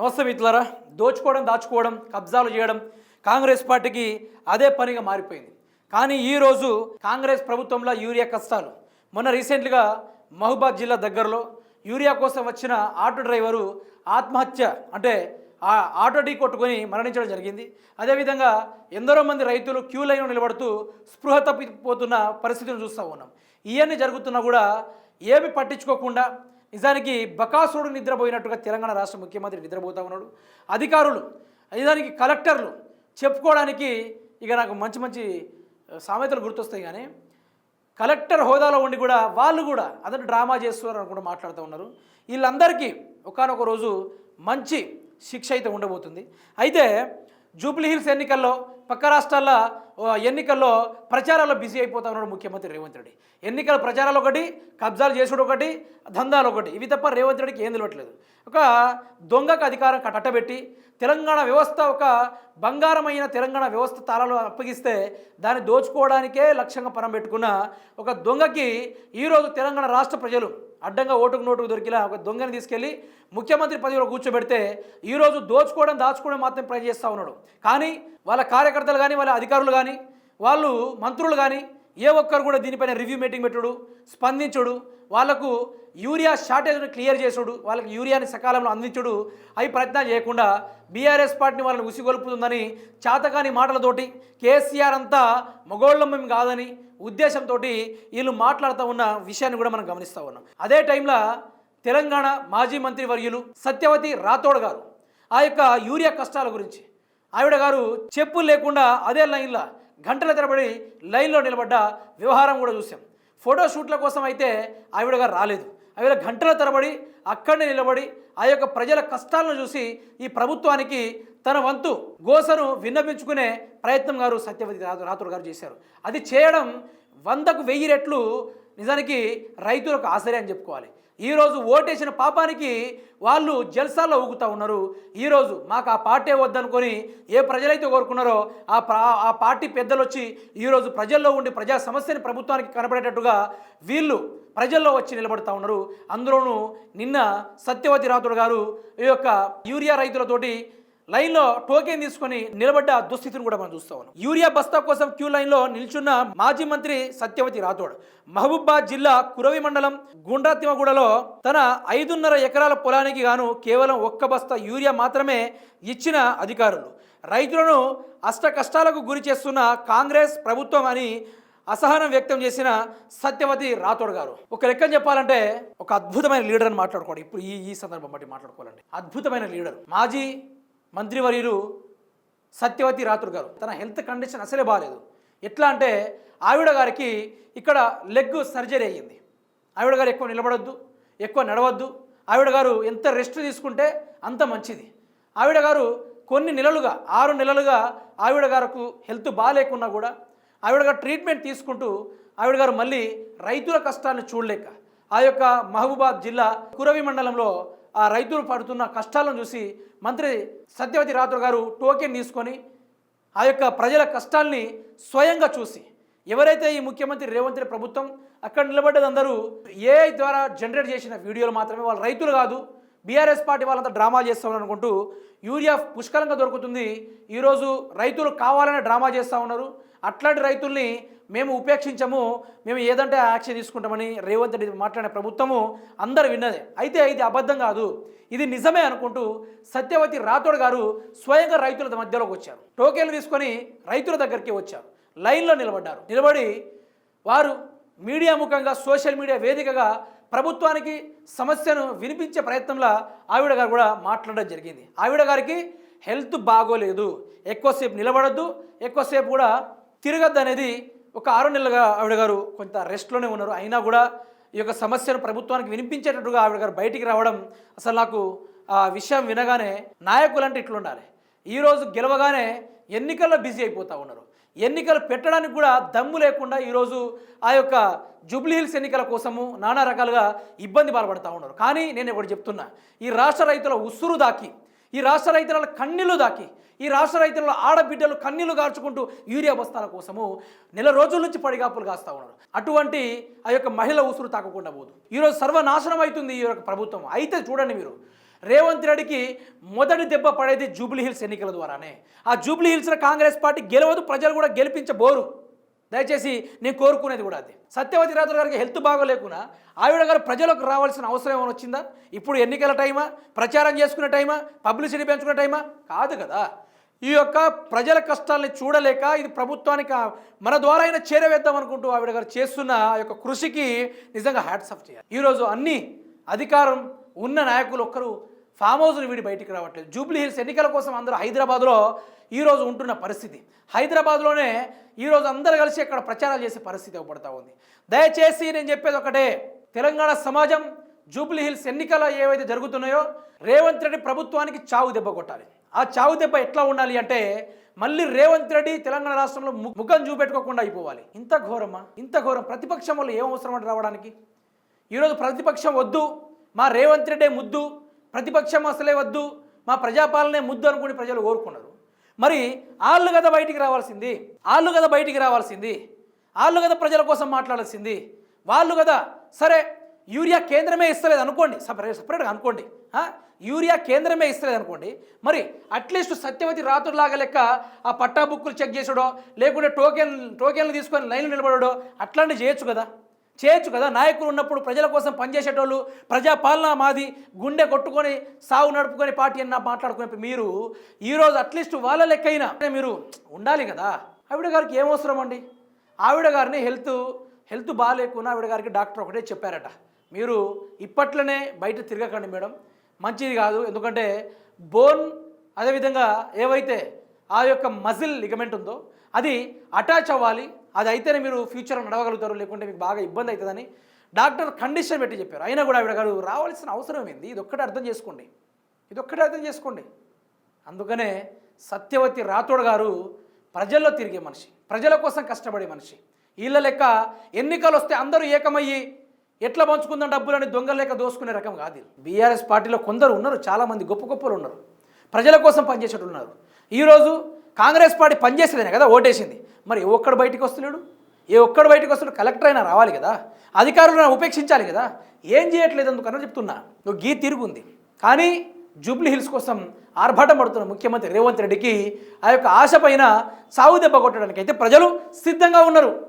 నమస్తే మిత్రులారా. దోచుకోవడం దాచుకోవడం కబ్జాలు చేయడం కాంగ్రెస్ పార్టీకి అదే పనిగా మారిపోయింది. కానీ ఈరోజు కాంగ్రెస్ ప్రభుత్వంలో యూరియా కష్టాలు. మొన్న రీసెంట్గా మహబూబాద్ జిల్లా దగ్గరలో యూరియా కోసం వచ్చిన ఆటో డ్రైవరు ఆత్మహత్య అంటే ఆ ఆటో ఢీ కొట్టుకొని మరణించడం జరిగింది. అదేవిధంగా ఎందరో మంది రైతులు క్యూ లైన్లో నిలబడుతూ స్పృహ తప్పిపోతున్న పరిస్థితిని చూస్తూ ఉన్నాం. ఇవన్నీ జరుగుతున్నా కూడా ఏమి పట్టించుకోకుండా నిజానికి బకాసురుడు నిద్రపోయినట్టుగా తెలంగాణ రాష్ట్ర ముఖ్యమంత్రి నిద్రపోతా ఉన్నాడు. అధికారులు నిజానికి కలెక్టర్లు చెప్పుకోవడానికి ఇక నాకు మంచి మంచి సామెతలు గుర్తొస్తాయి కానీ కలెక్టర్ హోదాలో ఉండి కూడా వాళ్ళు కూడా అతను డ్రామా చేస్తున్నారు అనుకుంటూ మాట్లాడుతూ ఉన్నారు. వీళ్ళందరికీ ఒకనొక రోజు మంచి శిక్ష అయితే ఉండబోతుంది. అయితే జూబ్లీహిల్స్ ఎన్నికల్లో పక్క రాష్ట్రాల ఎన్నికల్లో ప్రచారాల్లో బిజీ అయిపోతా ఉన్నాడు ముఖ్యమంత్రి రేవంత్ రెడ్డి. ఎన్నికల ప్రచారాలు ఒకటి కబ్జాలు చేసుడు ఒకటి దందాలు ఒకటి. ఇవి తప్ప రేవంత్ రెడ్డికి ఏం తెలియట్లేదు ఒక దొంగకు అధికారం కట్టబెట్టి తెలంగాణ వ్యవస్థ ఒక బంగారమైన తెలంగాణ వ్యవస్థ తాళాలు అప్పగిస్తే దాన్ని దోచుకోవడానికే లక్ష్యంగా పరం పెట్టుకున్న ఒక దొంగకి ఈరోజు తెలంగాణ రాష్ట్ర ప్రజలు అడ్డంగా ఓటుకు నోటుకు దొరికిలా ఒక దొంగని తీసుకెళ్ళి ముఖ్యమంత్రి పదవిలో కూర్చోబెడితే ఈరోజు దోచుకోవడం దాచుకోవడం మాత్రం ట్రై చేస్తూ ఉన్నాడు. కానీ వాళ్ళ కార్యకర్తలు కానీ వాళ్ళ అధికారులు కానీ వాళ్ళు మంత్రులు కానీ ఏ ఒక్కరు కూడా దీనిపైన రివ్యూ మీటింగ్ పెట్టుడు స్పందించుడు వాళ్ళకు యూరియా షార్టేజ్ను క్లియర్ చేసుడు వాళ్ళకి యూరియాని సకాలంలో అందించుడు అవి ప్రయత్నం చేయకుండా బీఆర్ఎస్ పార్టీని వాళ్ళని ఉసిగొలుపుతుందని చాతకాని మాటలతోటి కేసీఆర్ అంతా మగోళ్ళం మేము కాదని ఉద్దేశంతో వీళ్ళు మాట్లాడుతూ ఉన్న విషయాన్ని కూడా మనం గమనిస్తూ ఉన్నాం. అదే టైంలో తెలంగాణ మాజీ మంత్రి వర్యులు సత్యవతి రాథోడ్ గారు ఆ యొక్క యూరియా కష్టాల గురించి ఆవిడ గారు చెప్పులు లేకుండా అదే లైన్లో గంటల తరబడి లైన్లో నిలబడ్డ వ్యవహారం కూడా చూసాం. ఫోటో షూట్ల కోసం అయితే ఆవిడ గారు రాలేదు. అవి గంటల తరబడి అక్కడనే నిలబడి ఆ యొక్క ప్రజల కష్టాలను చూసి ఈ ప్రభుత్వానికి తన వంతు గోసను విన్నపించుకునే ప్రయత్నం గారు సత్యవతి రాథోడ్ గారు చేశారు. అది చేయడం వందకు వెయ్యి రెట్లు నిజానికి రైతులకు ఆశ్చర్యం అని చెప్పుకోవాలి. ఈరోజు ఓటేసిన పాపానికి వాళ్ళు జల్సాల్లో ఊగుతూ ఉన్నారు. ఈరోజు మాకు ఆ పార్టీ వద్దనుకొని ఏ ప్రజలైతే కోరుకున్నారో ఆ ఆ పార్టీ పెద్దలు వచ్చి ఈరోజు ప్రజల్లో ఉండి ప్రజా సమస్యని ప్రభుత్వానికి కనబడేటట్టుగా వీళ్ళు ప్రజల్లో వచ్చి నిలబడుతూ ఉన్నారు. అందులోనూ నిన్న సత్యవతి రాథోడ్ గారు ఈ యొక్క యూరియా రైతులతోటి లైన్లో టోకెన్ తీసుకొని నిలబడ్డ దుస్థితిని కూడా మనం చూస్తా ఉన్నాం. యూరియా బస్తా కోసం క్యూ లైన్లో నిల్చున్న మాజీ మంత్రి సత్యవతి రాథోడ్ మహబూబాద్ జిల్లా కురవి మండలం గుండ్రాతిమగూడలో తన ఐదున్నర ఎకరాల పొలానికి గాను కేవలం ఒక్క బస్తా యూరియా మాత్రమే ఇచ్చిన అధికారులు. రైతులను అష్ట కష్టాలకు గురి చేస్తున్న కాంగ్రెస్ ప్రభుత్వం అని అసహనం వ్యక్తం చేసిన సత్యవతి రాథోడ్ గారు. ఒక లెక్కన చెప్పాలంటే ఒక అద్భుతమైన లీడర్ అని మాట్లాడుకోండి ఇప్పుడు ఈ ఈ సందర్భం బట్టి మాట్లాడుకోవాలండి. అద్భుతమైన లీడర్. మాజీ మంత్రివర్యులు సత్యవతి రాథోడ్ గారు. తన హెల్త్ కండిషన్ అసలే బాగాలేదు ఎట్లా అంటే ఆవిడ గారికి ఇక్కడ లెగ్ సర్జరీ అయ్యింది. ఆవిడ గారు ఎక్కువ నిలబడొద్దు ఎక్కువ నడవద్దు. ఆవిడ గారు ఎంత రెస్ట్ తీసుకుంటే అంత మంచిది. ఆవిడ గారు కొన్ని నెలలుగా ఆరు నెలలుగా ఆవిడ గారికి హెల్త్ బాగాలేకున్నా కూడా ఆవిడ గారు ట్రీట్మెంట్ తీసుకుంటూ ఆవిడ గారు మళ్ళీ రైతుల కష్టాన్ని చూడలేక ఆ యొక్క మహబూబాద్ జిల్లా కురవి మండలంలో ఆ రైతులు పడుతున్న కష్టాలను చూసి మంత్రి సత్యవతి రాథోడ్ గారు టోకెన్ తీసుకొని ఆ యొక్క ప్రజల కష్టాల్ని స్వయంగా చూసి ఎవరైతే ఈ ముఖ్యమంత్రి రేవంత్ రెడ్డి ప్రభుత్వం అక్కడ నిలబడ్డది అందరూ ఏఐ ద్వారా జనరేట్ చేసిన వీడియోలు మాత్రమే వాళ్ళు రైతులు కాదు బీఆర్ఎస్ పార్టీ వాళ్ళంతా డ్రామా చేస్తామని అనుకుంటూ యూరియా పుష్కలంగా దొరుకుతుంది. ఈరోజు రైతులు కావాలనే డ్రామా చేస్తూ ఉన్నారు. అట్లాంటి రైతుల్ని మేము ఉపేక్షించము మేము ఏదంటే యాక్షన్ తీసుకుంటామని రేవంత్ రెడ్డి మాట్లాడిన ప్రభుత్వము అందరు విన్నదే. అయితే ఇది అబద్ధం కాదు. ఇది నిజమే అనుకుంటూ సత్యవతి రాథోడ్ గారు స్వయంగా రైతుల మధ్యలోకి వచ్చారు. టోకెన్లు తీసుకొని రైతుల దగ్గరికి వచ్చారు. లైన్లో నిలబడ్డారు. నిలబడి వారు మీడియా ముఖంగా సోషల్ మీడియా వేదికగా ప్రభుత్వానికి సమస్యను వినిపించే ప్రయత్నంలో ఆవిడ గారు కూడా మాట్లాడడం జరిగింది. ఆవిడ గారికి హెల్త్ బాగోలేదు. ఎక్కువసేపు నిలబడద్దు. ఎక్కువసేపు కూడా తిరగద్దు అనేది ఒక ఆరు నెలలుగా ఆవిడ గారు కొంత రెస్ట్లోనే ఉన్నారు. అయినా కూడా ఈ యొక్క సమస్యను ప్రభుత్వానికి వినిపించేటట్టుగా ఆవిడ గారు బయటికి రావడం అసలు నాకు ఆ విషయం వినగానే నాయకులంటే ఇట్లుండాలి. ఈరోజు గెలవగానే ఎన్నికల్లో బిజీ అయిపోతూ ఉన్నారు. ఎన్నికలు పెట్టడానికి కూడా దమ్ము లేకుండా ఈరోజు ఆ యొక్క జూబ్లీ హిల్స్ ఎన్నికల కోసము నానా రకాలుగా ఇబ్బంది పాల్పడుతూ ఉన్నారు. కానీ నేను ఒకటి చెప్తున్నా ఈ రాష్ట్ర రైతుల ఉసురు దాకి ఈ రాష్ట్ర రైతుల కన్నీళ్ళు దాకి ఈ రాష్ట్ర రైతుల ఆడబిడ్డలు కన్నీళ్ళు గార్చుకుంటూ యూరియా బస్తాల కోసము నెల రోజుల నుంచి పడిగాపులు కాస్తూ ఉన్నారు. అటువంటి ఆ యొక్క మహిళ ఉసురు తాకకుండా పోదు. ఈరోజు సర్వనాశనం అవుతుంది ఈ యొక్క ప్రభుత్వం. అయితే చూడండి మీరు రేవంత్ రెడ్డికి మొదటి దెబ్బ పడేది జూబ్లీ హిల్స్ ఎన్నికల ద్వారానే. ఆ జూబ్లీ హిల్స్లో కాంగ్రెస్ పార్టీ గెలవదు ప్రజలు కూడా గెలిపించబోరు. దయచేసి నేను కోరుకునేది కూడా అది. సత్యవతి రాత్రి గారికి హెల్త్ బాగోలేకున్నా ఆవిడ గారు ప్రజలకు రావాల్సిన అవసరం ఏమైనా వచ్చిందా? ఇప్పుడు ఎన్నికల టైమా? ప్రచారం చేసుకునే టైమా? పబ్లిసిటీ పెంచుకునే టైమా? కాదు కదా. ఈ యొక్క ప్రజల కష్టాల్ని చూడలేక ఇది ప్రభుత్వానికి మన ద్వారా అయినా చేరవేద్దాం అనుకుంటూ ఆవిడ గారు చేస్తున్న ఆ యొక్క కృషికి నిజంగా హ్యాట్స్ ఆఫ్ చేయాలి. ఈరోజు అన్ని అధికారం ఉన్న నాయకులు ఒక్కరు ఫామ్ హౌస్ వీడి బయటికి రావట్లేదు. జూబ్లీ హిల్స్ ఎన్నికల కోసం అందరూ హైదరాబాద్లో ఈరోజు ఉంటున్న పరిస్థితి. హైదరాబాద్లోనే ఈరోజు అందరు కలిసి అక్కడ ప్రచారాలు చేసే పరిస్థితి ఇవ్వబడతా ఉంది. దయచేసి నేను చెప్పేది ఒకటే తెలంగాణ సమాజం జూబ్లీ హిల్స్ ఎన్నికలు ఏవైతే జరుగుతున్నాయో రేవంత్ రెడ్డి ప్రభుత్వానికి చావు దెబ్బ కొట్టాలి. ఆ చావు దెబ్బ ఎట్లా ఉండాలి అంటే మళ్ళీ రేవంత్ రెడ్డి తెలంగాణ రాష్ట్రంలో ము- ముఖం చూపెట్టుకోకుండా అయిపోవాలి. ఇంత ఘోరమా? ఇంత ఘోరం? ప్రతిపక్షం వల్ల ఏం అవసరం అంటే రావడానికి? ఈరోజు ప్రతిపక్షం వద్దు మా రేవంత్ రెడ్డే ముద్దు ప్రతిపక్షం అసలే వద్దు మా ప్రజాపాలనే ముద్దు అనుకుని ప్రజలు కోరుకున్నారు. మరి ఆళ్ళు కదా బయటికి రావాల్సింది ఆళ్ళు కదా బయటికి రావాల్సింది వాళ్ళు కదా ప్రజల కోసం మాట్లాడాల్సింది వాళ్ళు కదా సరే యూరియా కేంద్రమే ఇస్తలేదు అనుకోండి సపరేట్ సపరేట్గా అనుకోండి యూరియా కేంద్రమే ఇస్తలేదు అనుకోండి మరి అట్లీస్ట్ సత్యవతి రాత్రులాగా లెక్క ఆ పట్టా బుక్కులు చెక్ చేసుడో లేకుంటే టోకెన్ టోకెన్లు తీసుకొని లైన్లు నిలబడడో అట్లాంటివి చేయొచ్చు కదా. చేయొచ్చు కదా? నాయకులు ఉన్నప్పుడు ప్రజల కోసం పనిచేసేటోళ్ళు ప్రజాపాలన మాది గుండె కొట్టుకొని సాగు నడుపుకొని పార్టీ అన్న మాట్లాడుకునే మీరు ఈరోజు అట్లీస్ట్ వాళ్ళ లెక్కైనా మీరు ఉండాలి కదా? ఆవిడ గారికి ఏమవసరం అండి? ఆవిడ గారిని హెల్త్ హెల్త్ బాగాలేకున్నా ఆవిడ గారికి డాక్టర్ ఒకటే చెప్పారట. మీరు ఇప్పట్లోనే బయట తిరగకండి మేడం. మంచిది కాదు. ఎందుకంటే బోన్ అదేవిధంగా ఏవైతే ఆ యొక్క మజిల్ లిగమెంట్ ఉందో అది అటాచ్ అవ్వాలి. అది అయితేనే మీరు ఫ్యూచర్లో నడవగలుగుతారు లేకుంటే మీకు బాగా ఇబ్బంది అవుతుందని డాక్టర్ కండిషన్ పెట్టి చెప్పారు. అయినా కూడా ఆవిడ గారు రావాల్సిన అవసరం ఏంది? ఇది ఒక్కటే అర్థం చేసుకోండి. ఇది ఒక్కటే అర్థం చేసుకోండి. అందుకనే సత్యవతి రాథోడ్ గారు ప్రజల్లో తిరిగే మనిషి ప్రజల కోసం కష్టపడే మనిషి. వీళ్ళ లెక్క ఎన్నికలు వస్తే అందరూ ఏకమయ్యి ఎట్లా పంచుకుందాం డబ్బులని దొంగల లెక్క దోసుకునే రకం కాదు బీఆర్ఎస్ పార్టీలో కొందరు ఉన్నారు చాలామంది గొప్ప గొప్పలు ఉన్నారు. ప్రజల కోసం పనిచేసేటోళ్ళు ఉన్నారు. ఈరోజు కాంగ్రెస్ పార్టీ పనిచేసేదేనే కదా ఓటేసింది. మరి ఏ ఒక్కడు బయటికి వస్తున్నాడు ఏ ఒక్కడు బయటకు వస్తున్నాడు కలెక్టర్ అయినా రావాలి కదా? అధికారులను ఉపేక్షించాలి కదా? ఏం చేయట్లేదు అందుకన్నా చెప్తున్నా. నువ్వు గీ తిరుగుంది. కానీ జూబ్లీ హిల్స్ కోసం ఆర్భాటం పడుతున్న ముఖ్యమంత్రి రేవంత్ రెడ్డికి ఆ యొక్క ఆశ పైన సాగు దెబ్బ కొట్టడానికి అయితే ప్రజలు సిద్ధంగా ఉన్నారు.